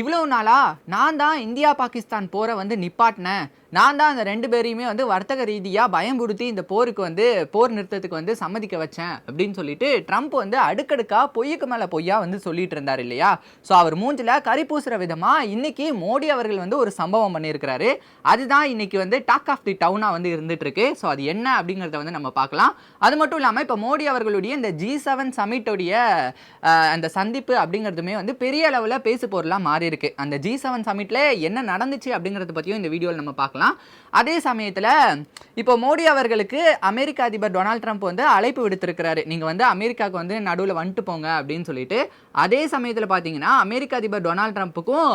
இவ்வளோ நாளா நான் தான் இந்தியா பாகிஸ்தான் போரை வந்து நிப்பாட்டினேன். நான் தான் அந்த ரெண்டு பேரையுமே வந்து வர்த்தக ரீதியாக பயம்புறுத்தி இந்த போருக்கு வந்து போர் நிறுத்தத்துக்கு வந்து சம்மதிக்க வச்சேன் அப்படின்னு சொல்லிட்டு ட்ரம்ப் வந்து அடுக்கடுக்காக பொய்யுக்கு மேலே பொய்யா வந்து சொல்லிட்டு இருந்தார் இல்லையா? ஸோ அவர் மூஞ்சில் கறி பூசுகிற விதமாக இன்னைக்கு மோடி அவர்கள் வந்து ஒரு சம்பவம் பண்ணியிருக்கிறாரு. அதுதான் இன்னைக்கு வந்து டாக் ஆஃப் தி டவுனாக வந்து இருந்துட்டு இருக்கு ஸோ அது என்ன அப்படிங்கிறத வந்து நம்ம பார்க்கலாம். அது மட்டும் இல்லாமல் இப்போ மோடி அவர்களுடைய இந்த ஜி செவன் சமிட்டோடைய அந்த சந்திப்பு அப்படிங்கிறதுமே வந்து பெரிய அளவில் பேசு பொருளாக மாறி இருக்கு அந்த ஜி செவன் சமிட்டில் என்ன நடந்துச்சு அப்படிங்கிறத பற்றியும் இந்த வீடியோவில் நம்ம பார்க்கலாம். அதே சமயத்தில் இப்போ மோடி அவர்களுக்கு அமெரிக்க அதிபர் டொனால்ட் ட்ரம்ப் வந்து அழைப்பு விடுத்திருக்கிறாரு. நீங்கள் வந்து அமெரிக்காவுக்கு வந்து நடுவில் வந்துட்டு போங்க அப்படின்னு சொல்லிட்டு அதே சமயத்தில் பார்த்தீங்கன்னா அமெரிக்க அதிபர் டொனால்ட் ட்ரம்ப்புக்கும்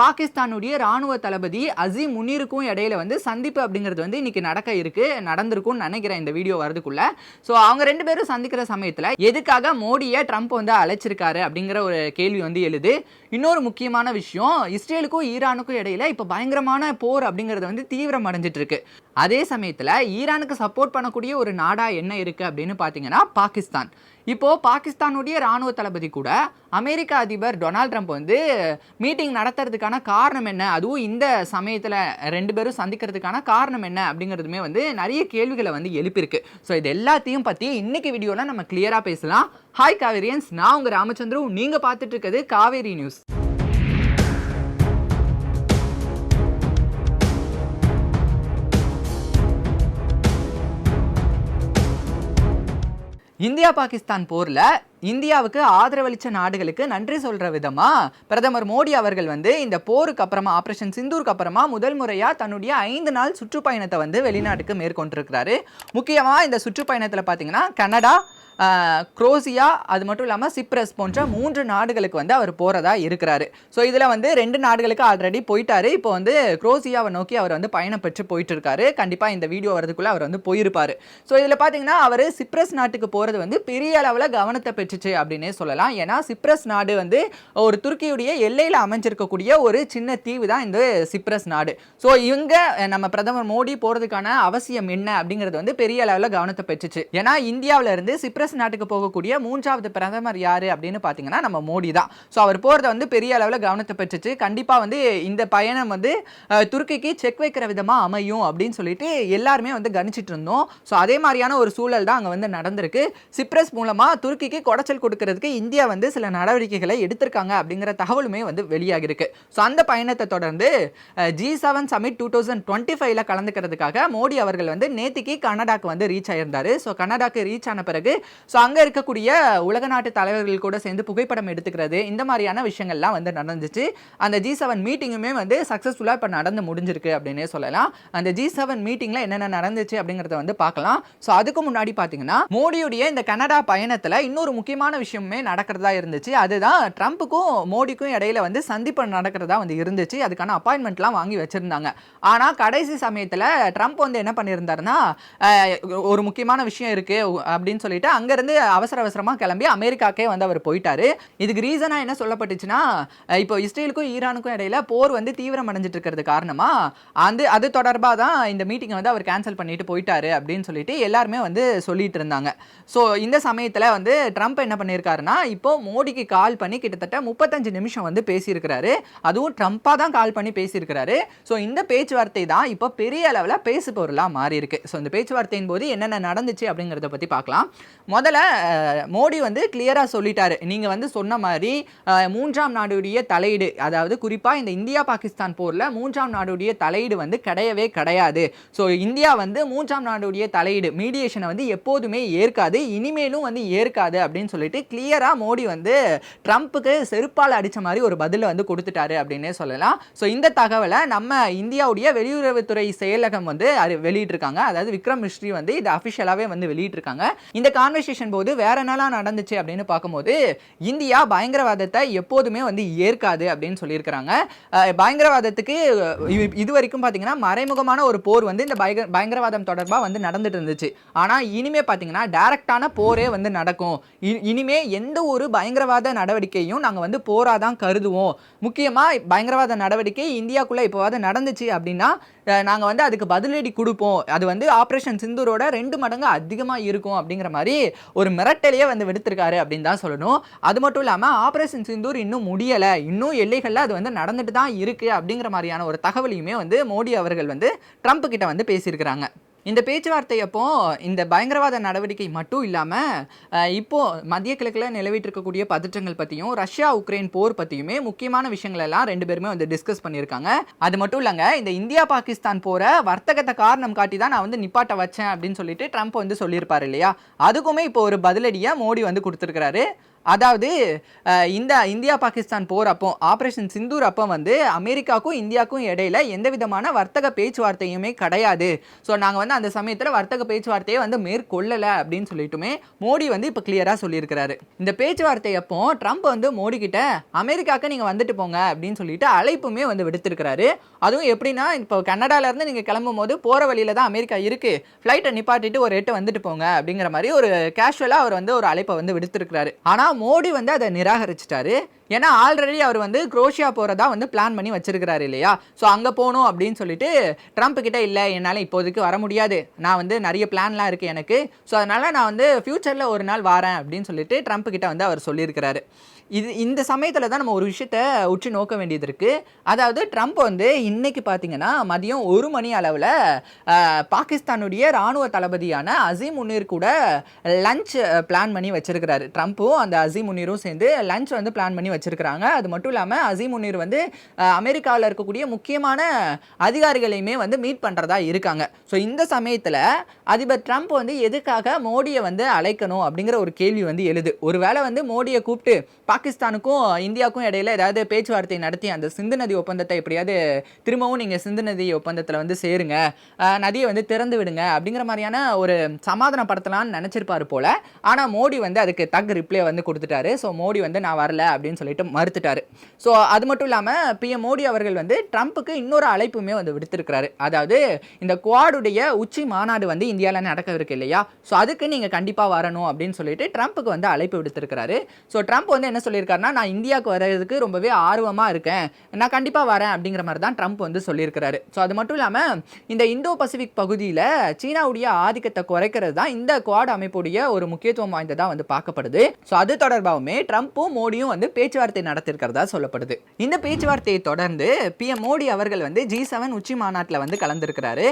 பாகிஸ்தானுடைய ராணுவ தளபதி அசீம் முனீருக்கும் இடையில வந்து சந்திப்பு அப்படிங்கிறது வந்து இன்னைக்கு நடக்க இருக்கு நடந்திருக்கும்னு நினைக்கிறேன் இந்த வீடியோ வரதுக்குள்ள. ஸோ அவங்க ரெண்டு பேரும் சந்திக்கிற சமயத்தில் எதுக்காக மோடியை ட்ரம்ப் வந்து அழைச்சிருக்காரு அப்படிங்கிற ஒரு கேள்வி வந்து எழுது. இன்னொரு முக்கியமான விஷயம் இஸ்ரேலுக்கும் ஈரானுக்கும் இடையில இப்போ பயங்கரமான போர் அப்படிங்கிறது வந்து தீவிரம் அடைஞ்சிட்டு இருக்கு அதே சமயத்தில் ஈரானுக்கு சப்போர்ட் பண்ணக்கூடிய ஒரு நாடா என்ன இருக்கு அப்படின்னு பார்த்தீங்கன்னா பாகிஸ்தான். இப்போ பாகிஸ்தானுடைய ராணுவ தளபதி கூட அமெரிக்க அதிபர் டொனால்ட் ட்ரம்ப் வந்து மீட்டிங் நடத்துறதுக்கான காரணம் என்ன? அதுவும் இந்த சமயத்தில் ரெண்டு பேரும் சந்திக்கிறதுக்கான காரணம் என்ன? அப்படிங்கிறதுமே வந்து நிறைய கேள்விகளை வந்து எழுப்பியிருக்கு. ஸோ இது எல்லாத்தையும் பற்றி இன்னைக்கு வீடியோவில் நம்ம கிளியராக பேசலாம். ஹாய் காவேரியன்ஸ். நான் உங்கள் ராமச்சந்திரன். நீங்கள் பார்த்துட்டு இருக்கிறது காவேரி நியூஸ். இந்தியா பாகிஸ்தான் போரில் இந்தியாவுக்கு ஆதரவளித்த நாடுகளுக்கு நன்றி சொல்கிற விதமாக பிரதமர் மோடி அவர்கள் வந்து இந்த போருக்கு அப்புறமா ஆப்ரேஷன் சிந்தூருக்கு அப்புறமா முதல் முறையாக தன்னுடைய ஐந்து நாள் சுற்றுப்பயணத்தை வந்து வெளிநாட்டுக்கு மேற்கொண்டிருக்கிறாரு. முக்கியமாக இந்த சுற்றுப்பயணத்தில் பார்த்தீங்கன்னா கனடா குரோசியா அது மட்டும் இல்லாமல் சிப்ரஸ் போன்ற மூன்று நாடுகளுக்கு வந்து அவர் போகிறதா இருக்கிறாரு. ஸோ இதில் வந்து ரெண்டு நாடுகளுக்கு ஆல்ரெடி போயிட்டாரு. இப்போ வந்து குரோசியாவை நோக்கி அவர் வந்து பயணம் பெற்று போயிட்டு இருக்காரு கண்டிப்பாக இந்த வீடியோ வரதுக்குள்ளே அவர் வந்து போயிருப்பார். ஸோ இதில் பார்த்தீங்கன்னா அவர் சிப்ரஸ் நாட்டுக்கு போகிறது வந்து பெரிய அளவில் கவனத்தை பெற்றுச்சு அப்படின்னே சொல்லலாம். ஏன்னா சிப்ரஸ் நாடு வந்து ஒரு துருக்கியுடைய எல்லையில் அமைஞ்சிருக்கக்கூடிய ஒரு சின்ன தீவு தான் இந்த சிப்ரஸ் நாடு. ஸோ இவங்க நம்ம பிரதமர் மோடி போகிறதுக்கான அவசியம் என்ன அப்படிங்கிறது வந்து பெரிய அளவில் கவனத்தை பெற்றுச்சு. ஏன்னா இந்தியாவிலேருந்து இருந்து சிப்ரஸ் நாட்டுக்கு போகக்கூடிய மூன்றாவது பிரதமர் யாரு அப்படின்னு பார்த்தீங்கன்னா நம்ம மோடி தான். ஸோ அவர் போகிறத வந்து பெரிய அளவில் கவனத்தை பெற்றுச்சு கண்டிப்பாக வந்து இந்த பயணம் வந்து துருக்கிக்கு செக் வைக்கிற விதமாக அமையும் அப்படின்னு சொல்லிட்டு எல்லாருமே வந்து கணிச்சிட்டு இருந்தோம். ஸோ அதே மாதிரியான ஒரு சூழல் தான் அங்கே வந்து நடந்திருக்கு. சிப்ரஸ் மூலமாக துருக்கிக்கு குடைச்சல் கொடுக்கறதுக்கு இந்தியா வந்து சில நடவடிக்கைகளை எடுத்திருக்காங்க அப்படிங்கிற தகவலுமே வந்து வெளியாகிருக்கு ஸோ அந்த பயணத்தை தொடர்ந்து G seven summit two thousand twenty ஃபைவ்ல கலந்துக்கிறதுக்காக மோடி அவர்கள் வந்து நேத்திக்கு கனடாக்கு வந்து ரீச் ஆயிருந்தாரு. ஸோ கனடாக்கு ரீச் ஆன பிறகு ஸோ அங்கே இருக்கக்கூடிய உலக நாட்டு தலைவர்கள் கூட சேர்ந்து புகைப்படம் எடுத்துக்கிறது இந்த மாதிரியான விஷயங்கள்லாம் வந்து நடந்துச்சு. அந்த ஜி செவன் மீட்டிங்குமே வந்து சக்ஸஸ்ஃபுல்லாக இப்போ நடந்து முடிஞ்சிருக்கு அப்படின்னே சொல்லலாம். அந்த ஜி செவன் மீட்டிங்கில் என்னென்ன நடந்துச்சு அப்படிங்கிறத வந்து பார்க்கலாம். ஸோ அதுக்கு முன்னாடி பார்த்தீங்கன்னா மோடியுடைய இந்த கனடா பயணத்தில் இன்னொரு முக்கியமான விஷயமே நடக்கிறதா இருந்துச்சு. அதுதான் ட்ரம்ப்புக்கும் மோடிக்கும் இடையில வந்து சந்திப்பு நடக்கிறதா வந்து இருந்துச்சு. அதுக்கான அப்பாயின்மெண்ட்லாம் வாங்கி வச்சுருந்தாங்க. ஆனால் கடைசி சமயத்தில் ட்ரம்ப் வந்து என்ன பண்ணியிருந்தாருன்னா ஒரு முக்கியமான விஷயம் இருக்கு அப்படின்னு சொல்லிட்டு அங்கே அங்கேருந்து அவசர அவசரமாக கிளம்பி அமெரிக்காக்கே வந்து அவர் போயிட்டாரு. இதுக்கு ரீசனாக என்ன சொல்லப்பட்டுச்சுன்னா இப்போ இஸ்ரேலுக்கும் ஈரானுக்கும் இடையில போர் வந்து தீவிரம் அடைஞ்சிட்டு இருக்கிறது காரணமாக அந்த அது தொடர்பாக தான் இந்த மீட்டிங்கை வந்து அவர் கேன்சல் பண்ணிட்டு போயிட்டாரு அப்படின்னு சொல்லிட்டு எல்லாருமே வந்து சொல்லிட்டு இருந்தாங்க. ஸோ இந்த சமயத்தில் வந்து ட்ரம்ப் என்ன பண்ணியிருக்காருன்னா இப்போ மோடிக்கு கால் பண்ணி கிட்டத்தட்ட முப்பத்தஞ்சு நிமிஷம் வந்து பேசியிருக்கிறாரு. அதுவும் ட்ரம்ப்பாக தான் கால் பண்ணி பேசியிருக்கிறாரு. ஸோ இந்த பேச்சுவார்த்தை தான் இப்போ பெரிய அளவில் பேசு பொருளாக மாறி இருக்கு ஸோ இந்த பேச்சுவார்த்தையின் போது என்னென்ன நடந்துச்சு அப்படிங்கிறத பற்றி பார்க்கலாம். முதல்ல மோடி வந்து கிளியராக சொல்லிட்டாரு. நீங்கள் வந்து சொன்ன மாதிரி மூன்றாம் நாடுடைய தலையீடு அதாவது குறிப்பாக இந்த இந்தியா பாகிஸ்தான் போரில் மூன்றாம் நாடுடைய தலையீடு வந்து கிடையவே கிடையாது. ஸோ இந்தியா வந்து மூன்றாம் நாடுடைய தலையீடு மீடியேஷனை வந்து எப்போதுமே ஏற்காது இனிமேலும் வந்து ஏற்காது அப்படின்னு சொல்லிட்டு கிளியராக மோடி வந்து ட்ரம்ப்புக்கு செருப்பால் அடித்த மாதிரி ஒரு பதிலை வந்து கொடுத்துட்டாரு அப்படின்னே சொல்லலாம். ஸோ இந்த தகவலை நம்ம இந்தியாவுடைய வெளியுறவுத்துறை செயலகம் வந்து வெளியிட்டிருக்காங்க. அதாவது விக்ரம் மிஸ்ரி வந்து இது அஃபிஷியலாகவே வந்து வெளியிட்டிருக்காங்க. இந்த கான்வர்சேஷன் போது வேற நாளாக நடந்துச்சு அப்படின்னு பார்க்கும்போது இந்தியா பயங்கரவாதத்தை எப்போதுமே வந்து ஏற்காது அப்படின்னு சொல்லியிருக்கிறாங்க. பயங்கரவாதத்துக்கு இது வரைக்கும் பார்த்தீங்கன்னா மறைமுகமான ஒரு போர் வந்து இந்த பயங்க பயங்கரவாதம் தொடர்பாக வந்து நடந்துட்டு இருந்துச்சு. ஆனால் இனிமே பார்த்தீங்கன்னா டைரக்டான போரே வந்து நடக்கும். இனிமே எந்த ஒரு பயங்கரவாத நடவடிக்கையும் நாங்கள் வந்து போராக தான் கருதுவோம். முக்கியமாக பயங்கரவாத நடவடிக்கை இந்தியாக்குள்ளே இப்போவாது நடந்துச்சு அப்படின்னா நாங்கள் வந்து அதுக்கு பதிலடி கொடுப்போம். அது வந்து ஆப்ரேஷன் சிந்தூரோட ரெண்டு மடங்கு அதிகமாக இருக்கும் அப்படிங்கிற மாதிரி ஒரு மிரட்டலையே வந்து விடுத்திருக்காரு அப்படின்னு தான் சொல்லணும். அது மட்டும் இல்லாமல் ஆபரேஷன் சிந்தூர் இன்னும் முடியலை. இன்னும் எல்லைகளில் அது வந்து நடந்துட்டு தான் இருக்குது அப்படிங்கிற மாதிரியான ஒரு தகவலையுமே வந்து மோடி அவர்கள் வந்து ட்ரம்ப் கிட்ட வந்து பேசியிருக்கிறாங்க. இந்த பேச்சுவார்த்தை அப்போ இந்த பயங்கரவாத நடவடிக்கை மட்டும் இல்லாமல் இப்போ மத்திய கிழக்கில் நிலவிட்டு இருக்கக்கூடிய பதற்றங்கள் பற்றியும் ரஷ்யா உக்ரைன் போர் பற்றியுமே முக்கியமான விஷயங்கள் எல்லாம் ரெண்டு பேருமே வந்து டிஸ்கஸ் பண்ணியிருக்காங்க. அது மட்டும் இல்லைங்க இந்த இந்தியா பாகிஸ்தான் போகிற வர்த்தகத்தை காரணம் காட்டி தான் நான் வந்து நிப்பாட்ட வச்சேன் அப்படின்னு சொல்லிட்டு ட்ரம்ப் வந்து சொல்லியிருப்பாரு இல்லையா? அதுக்குமே இப்போ ஒரு பதிலடியாக மோடி வந்து கொடுத்துருக்கிறாரு. அதாவது இந்த இந்தியா பாகிஸ்தான் போர் அப்போ ஆப்ரேஷன் சிந்தூர் அப்போ வந்து அமெரிக்காவுக்கும் இந்தியாவுக்கும் இடையில எந்த விதமான வர்த்தக பேச்சுவார்த்தையுமே கிடையாது. ஸோ நாங்கள் வந்து அந்த சமயத்தில் வர்த்தக பேச்சுவார்த்தையை வந்து மேற்கொள்ளலை அப்படின்னு சொல்லிட்டுமே மோடி வந்து இப்போ கிளியராக சொல்லியிருக்கிறாரு. இந்த பேச்சுவார்த்தை அப்போ ட்ரம்ப் வந்து மோடி கிட்ட அமெரிக்காவுக்கு நீங்கள் வந்துட்டு போங்க அப்படின்னு சொல்லிட்டு அழைப்புமே வந்து விடுத்திருக்கிறாரு. அதுவும் எப்படின்னா இப்போ கனடாலேருந்து நீங்கள் கிளம்பும் போது போகிற வழியில் தான் அமெரிக்கா இருக்குது ஃப்ளைட்டை நிப்பாட்டிட்டு ஒரு எட்டு வந்துட்டு போங்க அப்படிங்கிற மாதிரி ஒரு கேஷுவலாக அவர் வந்து ஒரு அழைப்பை வந்து விடுத்திருக்கிறாரு. ஆனால் மோடி வந்து அதை நிராகரிச்சிட்டாரு. ஏன்னா ஆல்ரெடி அவர் வந்து குரோஷியா போகிறதா வந்து பிளான் பண்ணி வச்சிருக்கிறாரு இல்லையா? ஸோ அங்கே போகணும் அப்படின்னு சொல்லிட்டு ட்ரம்ப் கிட்ட இல்லை என்னால் இப்போதைக்கு வர முடியாது. நான் வந்து நிறைய பிளான்லாம் இருக்குது எனக்கு. ஸோ அதனால் நான் வந்து ஃப்யூச்சரில் ஒரு நாள் வரேன் அப்படின்னு சொல்லிட்டு ட்ரம்ப் கிட்ட வந்து அவர் சொல்லியிருக்கிறாரு. இது இந்த சமயத்தில் தான் நம்ம ஒரு விஷயத்த உற்று நோக்க வேண்டியது இருக்குது அதாவது ட்ரம்ப் வந்து இன்னைக்கு பார்த்தீங்கன்னா மதியம் ஒரு மணி அளவில் பாகிஸ்தானுடைய ராணுவ தளபதியான அசீம் முனீர் கூட லஞ்ச் பிளான் பண்ணி வச்சுருக்கிறாரு. ட்ரம்ப்பும் அந்த அசீம் முனீரும் சேர்ந்து லஞ்ச் வந்து பிளான் பண்ணி வச்சுருக்கிறாங்க. அது மட்டும் இல்லாமல் அசீம் முனீர் வந்து அமெரிக்காவில் இருக்கக்கூடிய முக்கியமான அதிகாரிகளையுமே வந்து மீட் பண்ணுறதா இருக்காங்க. ஸோ இந்த சமயத்தில் அதிபர் ட்ரம்ப் வந்து எதுக்காக மோடியை வந்து அழைக்கணும் அப்படிங்கிற ஒரு கேள்வி வந்து எழுது. ஒருவேளை வந்து மோடியை கூப்பிட்டு பாகிஸ்தானுக்கும் இந்தியாவுக்கும் இடையில ஏதாவது பேச்சுவார்த்தை நடத்தி அந்த சிந்து நதி ஒப்பந்தத்தை எப்படியாவது திரும்பவும் நீங்கள் சிந்து நதி ஒப்பந்தத்தில் வந்து சேருங்க நதியை வந்து திறந்து விடுங்க அப்படிங்கிற மாதிரியான ஒரு சமாதானப்படுத்தலாம்னு நினச்சிருப்பாரு போல. ஆனால் மோடி வந்து அதுக்கு தக் ரிப்ளை வந்து கொடுத்துட்டாரு. ஸோ மோடி வந்து நான் வரல அப்படின்னு சொல்லிட்டு மறுத்துட்டாரு. ஸோ அது மட்டும் இல்லாமல் பிஎம் மோடி அவர்கள் வந்து ட்ரம்ப்புக்கு இன்னொரு அழைப்புமே வந்து விடுத்திருக்கிறாரு. அதாவது இந்த குவாடுடைய உச்சி மாநாடு வந்து இந்தியாவில் நடக்க இருக்கு இல்லையா? ஸோ அதுக்கு நீங்கள் கண்டிப்பாக வரணும் அப்படின்னு சொல்லிட்டு ட்ரம்ப்புக்கு வந்து அழைப்பு விடுத்திருக்கிறாரு. ஸோ ட்ரம்ப் வந்து என்ன சொல்லியிருக்காருன்னா நான் இந்தியாவுக்கு வர்றதுக்கு ரொம்பவே ஆர்வமாக இருக்கேன். நான் கண்டிப்பாக வரேன் அப்படிங்கிற மாதிரி தான் ட்ரம்ப் வந்து சொல்லியிருக்கிறாரு. ஸோ அது மட்டும் இல்லாமல் இந்த இந்தோ பசிபிக் பகுதியில் சீனாவுடைய ஆதிக்கத்தை குறைக்கிறது தான் இந்த குவாட் அமைப்புடைய ஒரு முக்கியத்துவம் வாய்ந்ததாக வந்து பார்க்கப்படுது. ஸோ அது தொடர்பாகவுமே ட்ரம்ப்பும் மோடியும் வந்து பேச்சுவார்த்தை நடத்திருக்கிறதா சொல்லப்படுது. இந்த பேச்சுவார்த்தையை தொடர்ந்து பிஎம் மோடி அவர்கள் வந்து ஜி செவன் உச்சி மாநாட்டில் வந்து கலந்துருக்கிறாரு.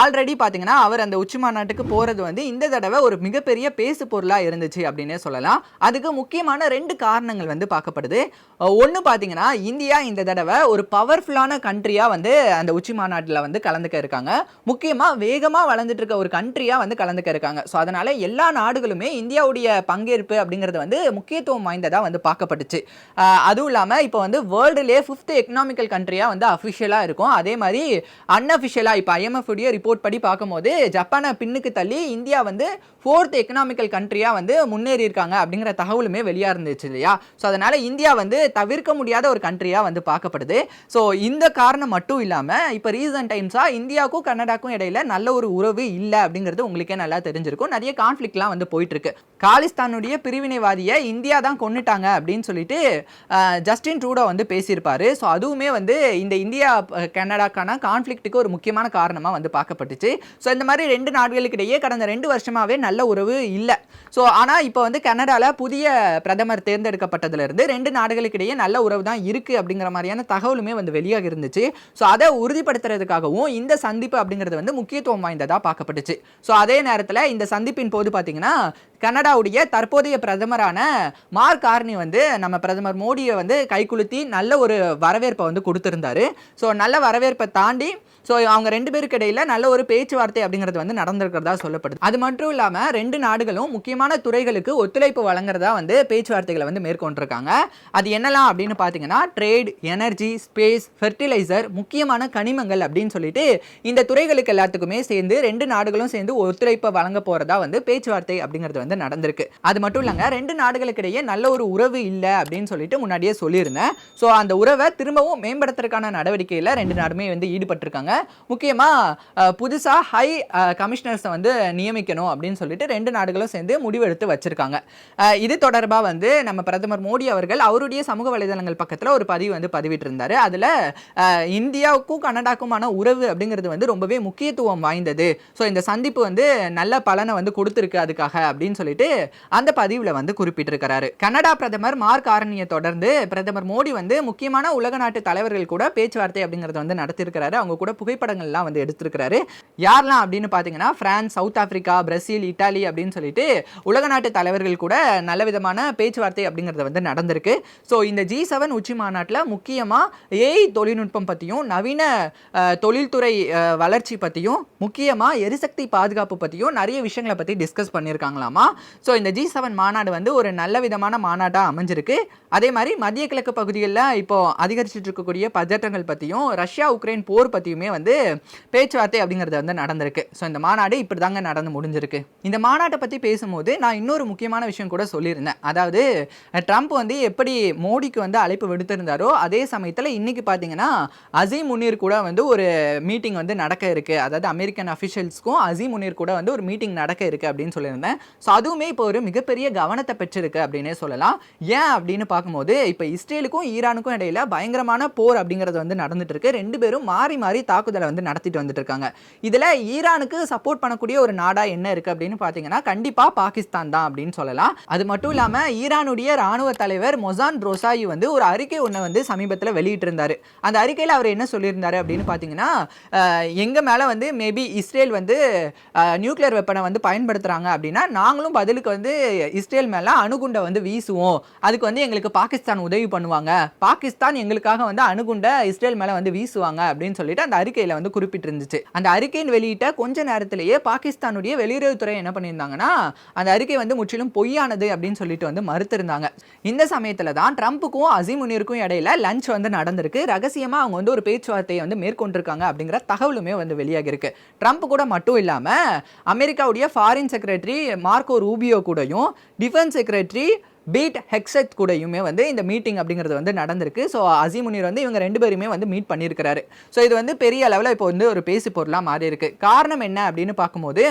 ஆல்ரெடி பார்த்தீங்கன்னா அவர் அந்த உச்சி மாநாட்டுக்கு போகிறது வந்து இந்த தடவை ஒரு மிகப்பெரிய பேசு பொருளாக இருந்துச்சு அப்படின்னே சொல்லலாம். அதுக்கு முக்கியமான ரெண்டு காரணம் காரணங்கள் வந்து பார்க்கப்படுது. ஒன்று பார்த்தீங்கன்னா இந்தியா இந்த தடவை ஒரு பவர்ஃபுல்லான கண்ட்ரியாக வந்து அந்த உச்சி மாநாட்டில் வந்து கலந்துக்க இருக்காங்க. முக்கியமாக வேகமாக வளர்ந்துட்டு இருக்க ஒரு கண்ட்ரியாக வந்து கலந்துக்க இருக்காங்க. ஸோ அதனால் எல்லா நாடுகளுமே இந்தியாவுடைய பங்கேற்பு அப்படிங்கிறது வந்து முக்கியத்துவம் வாய்ந்ததாக வந்து பார்க்கப்பட்டுச்சு. அதுவும் இல்லாமல் இப்போ வந்து வேர்ல்டுலேயே ஃபிஃப்த் எக்கனாமிக்கல் கண்ட்ரியாக வந்து அஃபிஷியலாக இருக்கும். அதே மாதிரி அன்அஃபிஷியலாக இப்போ ஐஎம்எஃப் உடைய ரிப்போர்ட் படி பார்க்கும்போது ஜப்பானை பின்னுக்கு தள்ளி இந்தியா வந்து ஃபோர்த் எக்கனாமிக்கல் கண்ட்ரியாக வந்து முன்னேறி இருக்காங்க அப்படிங்கிற தகவலுமே வெளியாக இருந்துச்சு இல்லையா? ஸோ அதனால் இந்தியா வந்து தவிர்க்க முடியாத ஒரு கண்ட்ரியாக வந்து பார்க்கப்படுது. ஸோ இந்த காரணம் மட்டும் இல்லாமல் இப்போ ரீசன்ட் டைம்ஸாக இந்தியாவுக்கும் கனடாக்கும் இடையில நல்ல ஒரு உறவு இல்லை அப்படிங்கிறது உங்களுக்கே நல்லா தெரிஞ்சிருக்கும். நிறைய கான்ஃப்ளிக்ட்லாம் வந்து போயிட்டுருக்கு. காலிஸ்தானுடைய பிரிவினைவாதியை இந்தியா தான் கொண்டுட்டாங்க அப்படின்னு சொல்லிட்டு ஜஸ்டின் ட்ரூடோ வந்து பேசியிருப்பாரு. ஸோ அதுவுமே வந்து இந்த இந்தியா கனடாக்கான கான்ஃப்ளிக்ட்டுக்கு ஒரு முக்கியமான காரணமாக வந்து பார்க்கப்பட்டுச்சு. ஸோ இந்த மாதிரி ரெண்டு நாடுகளுக்கிடையே கடந்த ரெண்டு வருஷமாவே நல்ல உறவு இல்லை. ஸோ ஆனால் இப்போ வந்து கனடாவில் புதிய பிரதமர் தேர்ந்தெடுக்கப்பட்டதுலேருந்து ரெண்டு நாடுகளுக்கு இடையே நல்ல உறவு தான் இருக்குது அப்படிங்கிற மாதிரியான தகவலுமே வந்து வெளியாக இருந்துச்சு. ஸோ அதை உறுதிப்படுத்துறதுக்காகவும் இந்த சந்திப்பு அப்படிங்கிறது வந்து முக்கியத்துவம் வாய்ந்ததாக பார்க்கப்பட்டுச்சு. ஸோ அதே நேரத்தில் இந்த சந்திப்பின் போது பார்த்தீங்கன்னா கனடாவுடைய தற்போதைய பிரதமரான மார்க் கார்னி வந்து நம்ம பிரதமர் மோடியை வந்து கைக்குலுத்தி நல்ல ஒரு வரவேற்பை வந்து கொடுத்துருந்தாரு. ஸோ நல்ல வரவேற்பை தாண்டி ஸோ அவங்க ரெண்டு பேருக்கு இடையில நல்ல ஒரு பேச்சுவார்த்தை அப்படிங்கிறது வந்து நடந்திருக்கிறதா சொல்லப்படுது. அது மட்டும் இல்லாமல் ரெண்டு நாடுகளும் முக்கியமான துறைகளுக்கு ஒத்துழைப்பு வழங்குறதா வந்து பேச்சுவார்த்தைகளை வந்து மேற்கொண்டிருக்காங்க. அது என்னலாம் அப்படின்னு பார்த்தீங்கன்னா ட்ரேட் எனர்ஜி ஸ்பேஸ் ஃபெர்டிலைசர் முக்கியமான கனிமங்கள் அப்படின்னு சொல்லிட்டு இந்த துறைகளுக்கு எல்லாத்துக்குமே சேர்ந்து ரெண்டு நாடுகளும் சேர்ந்து ஒத்துழைப்பை வழங்க போகிறதா வந்து பேச்சுவார்த்தை அப்படிங்கிறது வந்து நடந்திருக்கு. அது மட்டும் இல்லைங்க ரெண்டு நாடுகளுக்கு இடையே நல்ல ஒரு உறவு இல்லை அப்படின்னு சொல்லிட்டு முன்னாடியே சொல்லியிருந்தேன். ஸோ அந்த உறவை திரும்பவும் மேம்படுத்துறதுக்கான நடவடிக்கையில் ரெண்டு நாடுமே வந்து ஈடுபட்டிருக்காங்க. முக்கியமாக புதுசாக ஹை கமிஷனர்ஸை வந்து நியமிக்கணும் அப்படின்னு சொல்லிட்டு ரெண்டு நாடுகளும் சேர்ந்து முடிவெடுத்து வச்சிருக்காங்க. இது தொடர்பாக வந்து நம்ம பிரதமர் மோடி அவர்கள் அவருடைய சமூக வலைதளங்கள் பக்கத்தில் ஒரு பதிவு வந்து பதிவிட்டிருந்தார். அதில் இந்தியாவுக்கும் கனடாக்குமான உறவு அப்படிங்கிறது வந்து ரொம்பவே முக்கியத்துவம் வாய்ந்தது. ஸோ இந்த சந்திப்பு வந்து நல்ல பலனை வந்து கொடுத்துருக்கு அதுக்காக அப்படின்னு சொல்லிட்டு அந்த பதிவில் வந்து குறிப்பிட்டிருக்கிறாரு. கனடா பிரதமர் மார்க் ஆரணியை தொடர்ந்து பிரதமர் மோடி வந்து முக்கியமான உலக நாட்டு தலைவர்கள் கூட பேச்சுவார்த்தை அப்படிங்கிறத வந்து நடத்திருக்கிறாரு அவங்க கூட புகைப்படங்கள்லாம் வந்து எடுத்திருக்கிறாரு. யாரெல்லாம் அப்படின்னு பார்த்தீங்கன்னா France South Africa Brazil Italy அப்படின்னு சொல்லிட்டு உலக நாட்டு தலைவர்கள் கூட நல்ல விதமான பேச்சுவார்த்தை அப்படிங்கிறது வந்து நடந்திருக்கு. ஸோ இந்த ஜி செவன் உச்சி மாநாட்டில் முக்கியமாக ஏஐ தொழில்நுட்பம் பற்றியும் நவீன தொழில்துறை வளர்ச்சி பற்றியும் முக்கியமாக எரிசக்தி பாதுகாப்பு பற்றியும் நிறைய விஷயங்களை பற்றி டிஸ்கஸ் பண்ணியிருக்காங்களாமா ஸோ இந்த ஜி செவன் மாநாடு வந்து ஒரு நல்ல விதமான மாநாட்டாக அமைஞ்சிருக்கு. அதே மாதிரி மத்திய கிழக்கு பகுதிகளில் இப்போ அதிகரிச்சுட்டு இருக்கக்கூடிய பதற்றங்கள் பற்றியும் ரஷ்யா உக்ரைன் போர் பற்றியுமே வந்து பேச்சுவார்த்தை அப்படிங்கிறது வந்து நடந்திருக்கு. ஸோ இந்த மாநாடு இப்படி தாங்க நடந்து முடிஞ்சிருக்கு. இந்த மாநாட்டை பற்றி பேசும்போது நான் இன்னொரு முக்கியமான விஷயம் கூட சொல்லியிருந்தேன். அதாவது ட்ரம்ப் வந்து எப்படி மோடிக்கு வந்து அழைப்பு விடுத்திருந்தாரோ அதே சமயத்தில் இன்றைக்கி பார்த்தீங்கன்னா அசீம் முனீர் கூட வந்து ஒரு மீட்டிங் வந்து நடக்க இருக்குது அதாவது அமெரிக்கன் அஃபிஷியல்ஸ்க்கும் அசீம் முனீர் கூட வந்து ஒரு மீட்டிங் நடக்க இருக்கு அப்படின்னு சொல்லியிருந்தேன். ஸோ அதுவுமே இப்போ ஒரு மிகப்பெரிய கவனத்தை பெற்றிருக்கு அப்படின்னே சொல்லலாம். ஏன் அப்படின்னு பார்க்கும்போது இப்போ இஸ்ரேலுக்கும் ஈரானுக்கும் இடையில பயங்கரமான போர் அப்படிங்கிறது வந்து நடந்துட்டு இருக்கு. ரெண்டு பேரும் மாறி மாறி தாக்குதலை வந்து நடத்திட்டு வந்துட்டு இருக்காங்க. ஈரானுக்கு சப்போர்ட் பண்ணக்கூடிய ஒரு நாடாக என்ன இருக்குது அப்படின்னு பார்த்தீங்கன்னா கண்டிப்பாக பாகிஸ்தான் தான் அப்படின்னு சொல்லலாம். அது மட்டும் இல்லாமல் ஈரானுடைய ராணுவ தலைவர் மொசான் ரோசாயி வந்து ஒரு அறிக்கை ஒன்றை வந்து சமீபத்தில் வெளியிட்டிருந்தாரு. அந்த அறிக்கையில் அவர் என்ன சொல்லியிருந்தாரு அப்படின்னு பார்த்தீங்கன்னா எங்கள் மேலே வந்து மேபி இஸ்ரேல் வந்து நியூக்ளியர் வெப்பனை வந்து பயன்படுத்துகிறாங்க அப்படின்னா நாங்களும் பதிலுக்கு வந்து இஸ்ரேல் மேலே அணுகுண்டை வந்து வீசுவோம். அதுக்கு வந்து எங்களுக்கு பாகிஸ்தான் உதவி பண்ணுவாங்க. பாகிஸ்தான் எங்களுக்காக வந்து அணுகுண்டை இஸ்ரேல் மேலே வந்து வீசுவாங்க அப்படின்னு சொல்லிட்டு அந்த அறிக்கையில் வந்து குறிப்பிட்டிருந்துச்சு. அந்த அறிக்கையின் வெளியிட்ட கொஞ்ச நேரத்திலேயே பாகிஸ்தானுடைய வெளியுறவுத்துறை என்ன பண்ணியிருந்தாங்கன்னா அந்த அறிக்கை வந்து முற்றிலும் பொய்யானது அப்படின்னு சொல்லிட்டு வந்து மறுத்திருந்தாங்க. இந்த சமயத்தில் தான் ட்ரம்ப்புக்கும் அசிமுனிருக்கும் இடையில லஞ்ச் வந்து நடந்திருக்கு. ரகசியமா அவங்க வந்து ஒரு பேச்சுவார்த்தையை வந்து மேற்கொண்டிருக்காங்க அப்படிங்கிற தகவலுமே வந்து வெளியாகிருக்கு ட்ரம்ப் கூட மட்டும் இல்லாம அமெரிக்காவுடைய ஃபாரின் செக்ரட்டரி மார்க்கோ ரூபியோ கூடயும் டிஃபென்ஸ் செக்ரட்டரி பீட் ஹெக்ஸத் கூடயுமே வந்து இந்த மீட்டிங் அப்படிங்கிறது வந்து நடந்திருக்கு. ஸோ அசிமுனிர் வந்து இவங்க ரெண்டு பேருமே வந்து மீட் பண்ணியிருக்கிறாரு. ஸோ இது வந்து பெரிய அளவில் இப்போ வந்து ஒரு பேசு பொருளாக மாறி இருக்கு. காரணம் என்ன அப்படின்னு பார்க்கும்போது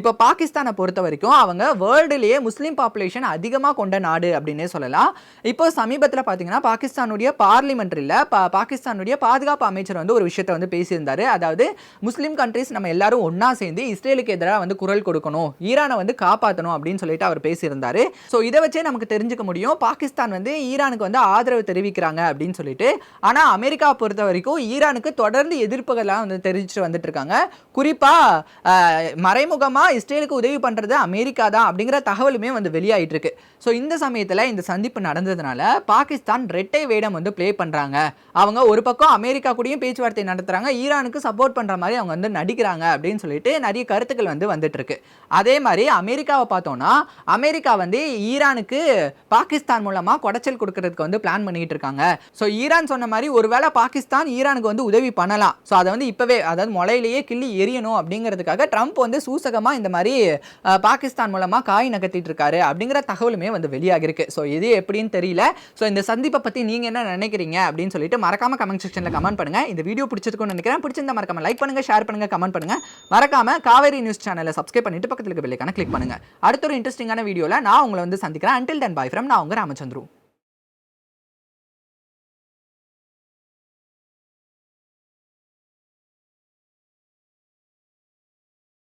இப்போ பாகிஸ்தானை பொறுத்த வரைக்கும் அவங்க வேர்ல்டுலேயே முஸ்லீம் பாப்புலேஷன் அதிகமாக கொண்ட நாடு அப்படின்னே சொல்லலாம். இப்போ சமீபத்தில் பார்த்தீங்கன்னா பாகிஸ்தானுடைய பார்லிமெண்ட்ரியில் பா பாகிஸ்தானுடைய பாதுகாப்பு அமைச்சர் வந்து ஒரு விஷயத்தை வந்து பேசியிருந்தார். அதாவது முஸ்லீம் கண்ட்ரிஸ் நம்ம எல்லாரும் ஒன்றா சேர்ந்து இஸ்ரேலுக்கு எதிராக வந்து குரல் கொடுக்கணும் ஈரானை வந்து காப்பாற்றணும் அப்படின்னு சொல்லிட்டு அவர் பேசியிருந்தார். ஸோ இதை வச்சே நமக்கு தெரிஞ்சுக்க முடியும். பாகிஸ்தான் வந்து ஈரானுக்கு வந்து ஆதரவு தெரிவிக்கிறாங்க அப்படின்னு சொல்லிட்டு. ஆனால் அமெரிக்காவை பொறுத்த வரைக்கும் ஈரானுக்கு தொடர்ந்து எதிர்ப்புகள்லாம் வந்து தெரிவிச்சுட்டு வந்துட்டு இருக்காங்க குறிப்பாக மறைமுகமாக இஸ்ரேலுக்கு உதவி பண்ணுறது அமெரிக்கா தான் அப்படிங்கிற தகவலுமே வந்து வெளியாகிட்டு இருக்கு ஸோ இந்த சமயத்தில் இந்த சந்திப்பு நடந்ததுனால பாகிஸ்தான் ரெட்டை வேடம் வந்து ப்ளே பண்ணுறாங்க அவங்க ஒரு பக்கம் அமெரிக்கா கூடயும் பேச்சுவார்த்தை நடத்துகிறாங்க ஈரானுக்கு சப்போர்ட் பண்ணுற மாதிரி அவங்க வந்து நடிக்கிறாங்க அப்படின்னு சொல்லிட்டு நிறைய கருத்துக்கள் வந்து வந்துட்டு இருக்கு அதே மாதிரி அமெரிக்காவை பார்த்தோம்னா அமெரிக்கா வந்து ஈரானுக்கு பாகிஸ்தான் மூலமாக குடைச்சல் கொடுக்கறதுக்கு வந்து பிளான் பண்ணிட்டு இருக்காங்க. ஸோ ஈரான் சொன்ன மாதிரி ஒருவேளை பாகிஸ்தான் ஈரானுக்கு வந்து உதவி பண்ணலாம். ஸோ அதை வந்து இப்போவே அதாவது முளையிலேயே கிள்ளி எரியணும் அப்படிங்கிறதுக்காக ட்ரம்ப் வந்து சூசகமாக இந்த மாதிரி பாகிஸ்தான் மூலமாக காய் நகர்த்திட்டு இருக்காரு அப்படிங்கிற தகவலுமே வந்து வெளியாகிருக்கு. ஸோ இது எப்படின்னு தெரியல. ஸோ இந்த சந்திப்பை பற்றி நீங்கள் என்ன நினைக்கிறீங்க அப்படின்னு சொல்லிட்டு மறக்காம கமெண்ட் செக்ஷனில் கமெண்ட் பண்ணுங்கள் இந்த வீடியோ பிடிச்சிருக்கும்னு நினைக்கிறேன். பிடிச்சிருந்தா மறக்காம லைக் பண்ணுங்க ஷேர் பண்ணுங்க கமெண்ட் பண்ணுங்க. மறக்காம காவேரி நியூஸ் சேனலை சப்ஸ்கிரைப் பண்ணிட்டு பக்கத்தில் இருக்க பெல்லைக்கான கிளிக் பண்ணுங்க. அடுத்த ஒரு இன்ட்ரெஸ்டிங்கான வீடியோவில் நான் உங்களை வந்து சந்திக்கிறேன். Until then and bye from நான் உங்கள் ராமச்சந்திரு